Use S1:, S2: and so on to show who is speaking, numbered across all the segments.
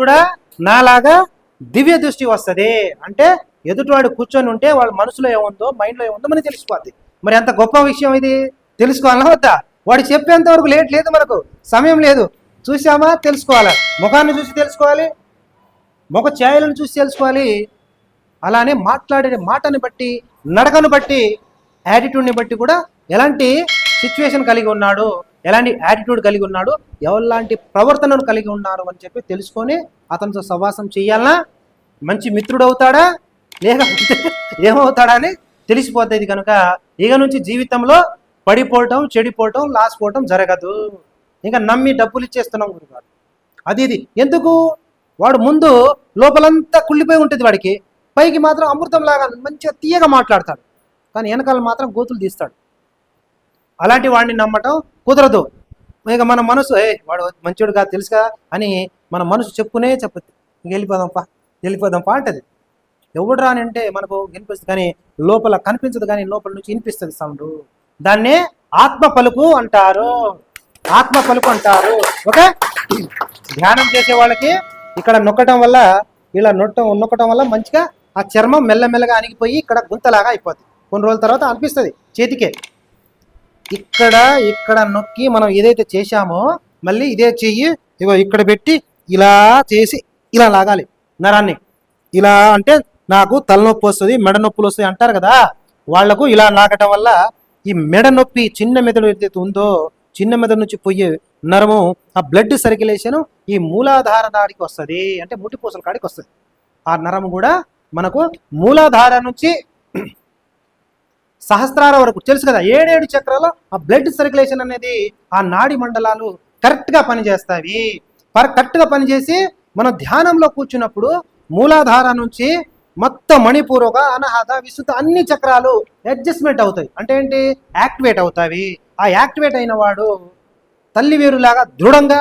S1: కూడా నాలాగా దివ్య దృష్టి వస్తుంది. అంటే ఎదుటివాడు కూర్చొని ఉంటే వాళ్ళ మనసులో ఏముందో మైండ్లో ఏముందో మనకి తెలిసిపోద్ది. మరి అంత గొప్ప విషయం ఇది? తెలుసుకోవాలా వద్దా? వాడు చెప్పేంత వరకు లేట్ లేదు మనకు. సమయం లేదు. చూసామా తెలుసుకోవాలా? ముఖాన్ని చూసి తెలుసుకోవాలి. ముఖ ఛాయలను చూసి తెలుసుకోవాలి. అలానే మాట్లాడే మాటని బట్టి నడకను బట్టి యాటిట్యూడ్ని బట్టి కూడా ఎలాంటి సిచ్యువేషన్ కలిగి ఉన్నాడు? ఎలాంటి యాటిట్యూడ్ కలిగి ఉన్నాడు? ఎవరిలాంటి ప్రవర్తనను కలిగి ఉన్నారు అని చెప్పి తెలుసుకొని అతనితో సవాసం చేయాలనా? మంచి మిత్రుడు అవుతాడా లేకపోతే ఏమవుతాడా అని తెలిసిపోతుంది కనుక ఇక నుంచి జీవితంలో పడిపోవటం చెడిపోవటం లాస్ పోవటం జరగదు. ఇంకా నమ్మి డబ్బులు ఇచ్చేస్తున్నాం గురుగారు. అది ఇది. ఎందుకు? వాడు ముందు లోపలంతా కుళ్ళిపోయి ఉంటుంది వాడికి. పైకి మాత్రం అమృతం లాగా మంచిగా తీయగా మాట్లాడతాడు. కానీ వెనకాల మాత్రం గోతులు తీస్తాడు. అలాంటి వాడిని నమ్మటం కుదరదు. ఇక మన మనసు ఏ వాడు మంచోడు కాదు తెలుసుగా అని మన మనసు చెప్పుకునే చెప్పద్దు. ఇంక వెళ్ళిపోదాంపా వెళ్ళిపోదాంపా అంటది. ఎవడు రానంటే మనకు వినిపిస్తుంది కానీ లోపల కనిపించదు కానీ లోపల నుంచి వినిపిస్తుంది సౌండ్. దాన్నే ఆత్మ పలుకు అంటారు. ఆత్మ పలుకు అంటారు. ఓకే? ధ్యానం చేసే వాళ్ళకి ఇక్కడ నొక్కటం వల్ల ఇలా నొట్టం నొక్కటం వల్ల మంచిగా ఆ చర్మం మెల్లమెల్లగా అణిగిపోయి ఇక్కడ గుంతలాగా అయిపోద్ది. కొన్ని రోజుల తర్వాత అనిపిస్తుంది చేతికే. ఇక్కడ ఇక్కడ నొక్కి మనం ఏదైతే చేశామో మళ్ళీ ఇదే చెయ్యి ఇగో ఇక్కడ పెట్టి ఇలా చేసి ఇలా లాగాలి. నరాన్ని. ఇలా అంటే నాకు తలనొప్పి వస్తుంది మెడ నొప్పులు వస్తాయి అంటారు కదా వాళ్ళకు ఇలా లాగటం వల్ల ఈ మెడ నొప్పి చిన్న మెదడు ఏదైతే ఉందో చిన్న మెదడు నుంచి పోయే నరము ఆ బ్లడ్ సర్క్యులేషన్ ఈ మూలాధార నాడికి వస్తుంది. అంటే ముటిపూసల కాడికి వస్తుంది. ఆ నరము కూడా మనకు మూలాధార నుంచి సహస్రాల వరకు. తెలుసు కదా ఏడేడు చక్రాలు ఆ బ్లడ్ సర్క్యులేషన్ అనేది ఆ నాడి మండలాలు కరెక్ట్గా పనిచేస్తాయి. పర్ కరెక్ట్గా పనిచేసి మనం ధ్యానంలో కూర్చున్నప్పుడు మూలాధార నుంచి మొత్తం మణిపూర్వక అనహత విశుద్ధ అన్ని చక్రాలు అడ్జస్ట్మెంట్ అవుతాయి. అంటే ఏంటి? యాక్టివేట్ అవుతాయి. ఆ యాక్టివేట్ అయిన వాడు తల్లి వేరులాగా దృఢంగా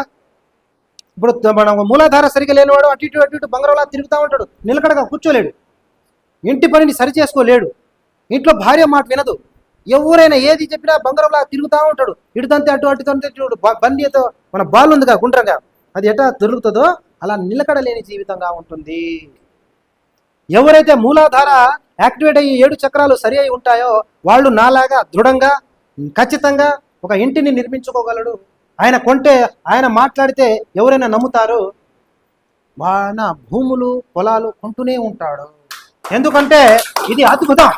S1: ఇప్పుడు మన మూలాధార సరిగా లేనివాడు అటు ఇటు అటు ఇటు బంగారంలా తిరుగుతూ ఉంటాడు. నిలకడగా కూర్చోలేడు. ఇంటి పనిని సరి చేసుకోలేడు ఇంట్లో భార్య మాట వినదు. ఎవరైనా ఏది చెప్పినా బంగారంలా తిరుగుతూ ఉంటాడు. ఇటుతంతే అటు అటు తంతే బండితో మన బాల్ ఉందిగా గుండ్రంగా. అది ఎట్లా దొరుకుతుందో అలా నిలకడలేని జీవితంగా ఉంటుంది. ఎవరైతే మూలాధార యాక్టివేట్ అయ్యి ఏడు చక్రాలు సరి అయి ఉంటాయో వాళ్ళు నాలాగా దృఢంగా ఖచ్చితంగా ఒక ఇంటిని నిర్మించుకోగలడు. ఆయన కొంటే ఆయన మాట్లాడితే ఎవరైనా నమ్ముతారు? వాన భూములు పొలాలు కొంటూనే ఉంటాడు. ఎందుకంటే ఇది అద్భుతం.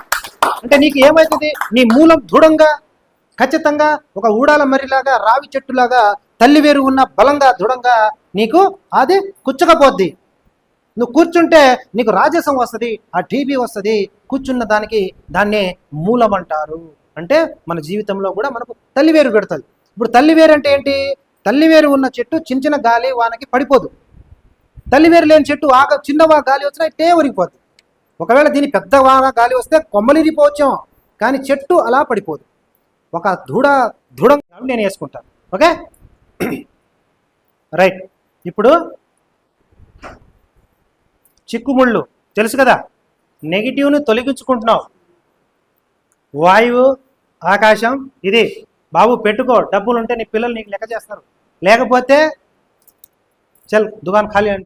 S1: అంటే నీకు ఏమవుతుంది నీ మూలం దృఢంగా ఖచ్చితంగా ఒక ఊడాల మరిలాగా రావి చెట్టులాగా తల్లి వేరు ఉన్న బలంగా దృఢంగా నీకు అది కుచ్చకపోద్ది నువ్వు కూర్చుంటే నీకు రాజసం వస్తుంది ఆ టీబీ వస్తుంది కూర్చున్న దానికి దాన్నే మూలం అంటారు. అంటే మన జీవితంలో కూడా మనకు తల్లివేరు పెడుతుంది. ఇప్పుడు తల్లివేరు అంటే ఏంటి? తల్లివేరు ఉన్న చెట్టు చిన్న చిన్న గాలి వానకి పడిపోదు. తల్లివేరు లేని చెట్టు ఆగ చిన్నవా గాలి వచ్చినా ఇట్టే ఉరిగిపోద్ది ఒకవేళ దీని పెద్ద వాన గాలి వస్తే కొమ్మలిరిపోవచ్చాం కానీ చెట్టు అలా పడిపోదు. ఒక దృఢ దృఢంగా నేను వేసుకుంటాను. ఓకే? రైట్. ఇప్పుడు చిక్కుముళ్ళు. తెలుసు కదా? నెగిటివ్ను తొలగించుకుంటున్నావు. వాయువు ఆకాశం ఇది. బాబు పెట్టుకో. డబ్బులు ఉంటే నీ పిల్లలు నీకు లెక్క చేస్తారు. లేకపోతే చల్ దుకాణం ఖాళీ అంటే